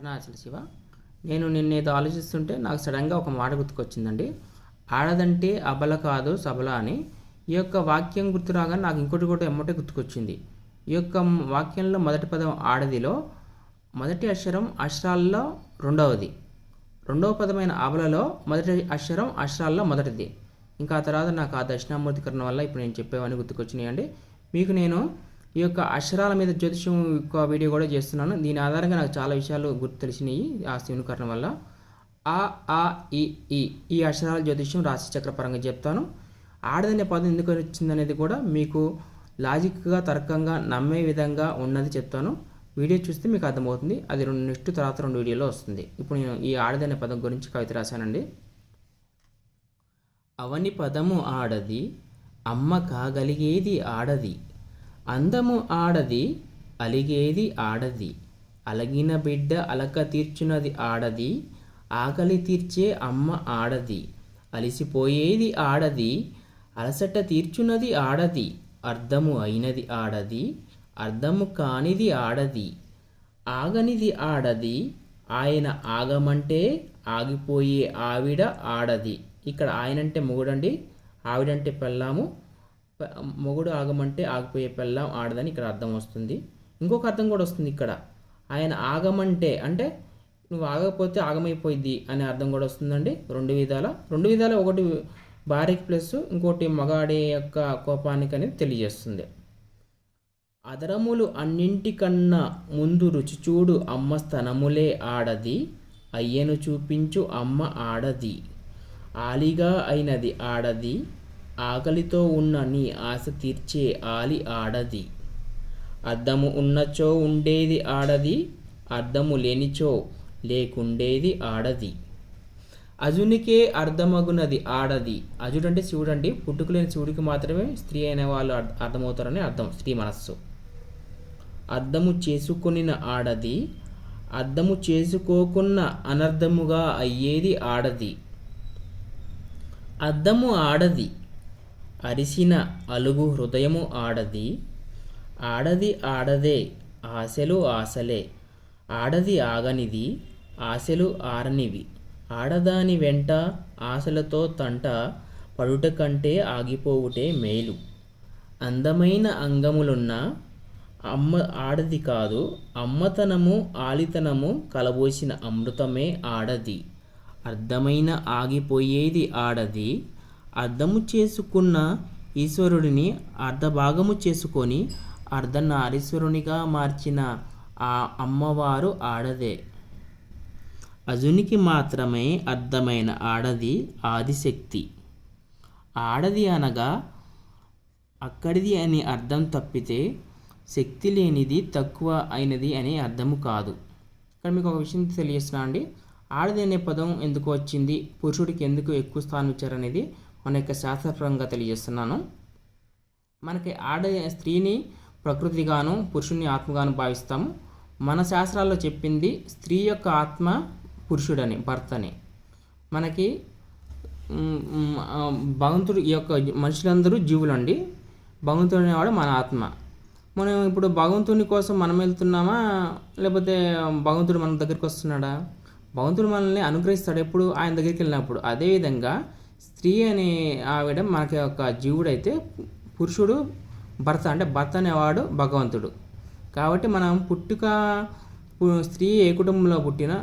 అరుణాచల శివ. నేను నిన్నేదో ఆలోచిస్తుంటే నాకు సడన్గా ఒక మాట గుర్తుకొచ్చిందండి. ఆడదంటే అబల కాదు సబల అని. ఈ యొక్క వాక్యం గుర్తు రాగానే నాకు ఇంకోటి కూడా ఎమ్మటే గుర్తుకొచ్చింది. ఈ యొక్క వాక్యంలో మొదటి పదం ఆడదిలో మొదటి అక్షరం అక్షరాల్లో రెండవది. రెండవ పదమైన ఆబలలో మొదటి అక్షరం అక్షరాల్లో మొదటిది. ఇంకా ఆ తర్వాత నాకు ఆ దక్షిణామూర్తికరణ వల్ల ఇప్పుడు నేను చెప్పేవని గుర్తుకొచ్చినాయండి. మీకు నేను ఈ యొక్క అక్షరాల మీద జ్యోతిషం యొక్క వీడియో కూడా చేస్తున్నాను. దీని ఆధారంగా నాకు చాలా విషయాలు గుర్తు తెలిసినాయి ఆ శివునికరణ వల్ల. ఆ ఆ ఈ ఈ ఈ అక్షరాల జ్యోతిష్యం రాశిచక్ర పరంగా చెప్తాను. ఆడదనే పదం ఎందుకు వచ్చిందనేది కూడా మీకు లాజిక్గా తర్కంగా నమ్మే విధంగా ఉన్నది చెప్తాను. వీడియో చూస్తే మీకు అర్థమవుతుంది. అది రెండు నెక్స్ట్ తర్వాత రెండు వీడియోలో వస్తుంది. ఇప్పుడు నేను ఈ ఆడదనే పదం గురించి కవిత రాశానండి. అవని పదము ఆడది అమ్మ కాగలిగేది ఆడది. అందము ఆడది అలిగేది ఆడది. అలగిన బిడ్డ అలక తీర్చున్నది ఆడది ఆకలి తీర్చే అమ్మ ఆడది. అలిసిపోయేది ఆడది అలసట తీర్చున్నది ఆడది. అర్థము అయినది ఆడది అర్థము కానిది ఆడది. ఆగనిది ఆడది ఆయన ఆగమంటే ఆగిపోయే ఆవిడ ఆడది. ఇక్కడ ఆయన అంటే మొగుడండి ఆవిడంటే పెళ్ళాము మొగుడు ఆగమంటే ఆగిపోయే పెళ్ళాం ఆడదని ఇక్కడ అర్థం వస్తుంది. ఇంకొక అర్థం కూడా వస్తుంది ఇక్కడ. ఆయన ఆగమంటే అంటే నువ్వు ఆగకపోతే ఆగమైపోయింది అనే అర్థం కూడా వస్తుందండి. రెండు విధాల రెండు విధాల ఒకటి భార్యకి ప్లస్ ఇంకోటి మగాడి యొక్క కోపానికి అనేది తెలియజేస్తుంది. అదరములు అన్నింటికన్నా ముందు రుచి చూడు అమ్మ స్తనములే ఆడది అయ్యను చూపించు అమ్మ ఆడది ఆలిగా అయినది ఆడది ఆకలితో ఉన్న నీ ఆశ తీర్చే ఆలి ఆడది. అర్థము ఉన్నచో ఉండేది ఆడది అర్థము లేనిచో లేకుండేది ఆడది. అజునికే అర్థమగునది ఆడది. అజుడు అంటే శివుడు అండి పుట్టుకులేని శివుడికి మాత్రమే స్త్రీ అయిన వాళ్ళు అర్థ- అర్థమవుతారని అర్థం స్త్రీ మనస్సు. అర్థము చేసుకొనిన ఆడది అర్థము చేసుకోకున్న అనర్థముగా అయ్యేది ఆడది. అర్థము ఆడది అరిసిన అలుగు హృదయము ఆడది. ఆడది ఆడదే ఆశలు ఆశలే. ఆడది ఆగనిది ఆశలు ఆరనివి. ఆడదాని వెంట ఆశలతో తంట పడుట కంటే ఆగిపోవుటే మేలు. అందమైన అంగములున్న అమ్మ ఆడది కాదు అమ్మతనము ఆలితనము కలబోసిన అమృతమే ఆడది. అర్థమైన ఆగిపోయేది ఆడది అర్థము చేసుకున్న ఈశ్వరుడిని అర్ధభాగము చేసుకొని అర్ధనారీశ్వరునిగా మార్చిన ఆ అమ్మవారు ఆడదే. అజునికి మాత్రమే అర్థమైన ఆడది ఆదిశక్తి. ఆడది అనగా అక్కడిది అని అర్థం తప్పితే శక్తి లేనిది తక్కువ అయినది అనే అర్థము కాదు. ఇక్కడ మీకు ఒక విషయం తెలియజేస్తున్నా అండి. ఆడది అనే పదం ఎందుకు వచ్చింది? పురుషుడికి ఎందుకు ఎక్కువ స్థానం ఇచ్చారనేది మన యొక్క శాస్త్రపరంగా తెలియజేస్తున్నాను. మనకి ఆడ స్త్రీని ప్రకృతిగాను పురుషుని ఆత్మగాను భావిస్తాము. మన శాస్త్రాల్లో చెప్పింది స్త్రీ యొక్క ఆత్మ పురుషుడని భర్తని. మనకి భగవంతుడు ఈ యొక్క మనుషులందరూ జీవులండి. భగవంతుడు అనేవాడు మన ఆత్మ. మనం ఇప్పుడు భగవంతుని కోసం మనం వెళ్తున్నామా? లేకపోతే భగవంతుడు మన దగ్గరికి వస్తున్నాడా? భగవంతుడు మనల్ని అనుగ్రహిస్తాడు ఎప్పుడు? ఆయన దగ్గరికి వెళ్ళినప్పుడు. అదేవిధంగా స్త్రీ అనే ఆవిడ మనకి ఒక జీవుడైతే పురుషుడు భర్త అంటే భర్త అనేవాడు భగవంతుడు. కాబట్టి మనం పుట్టుక స్త్రీ ఏ కుటుంబంలో పుట్టినా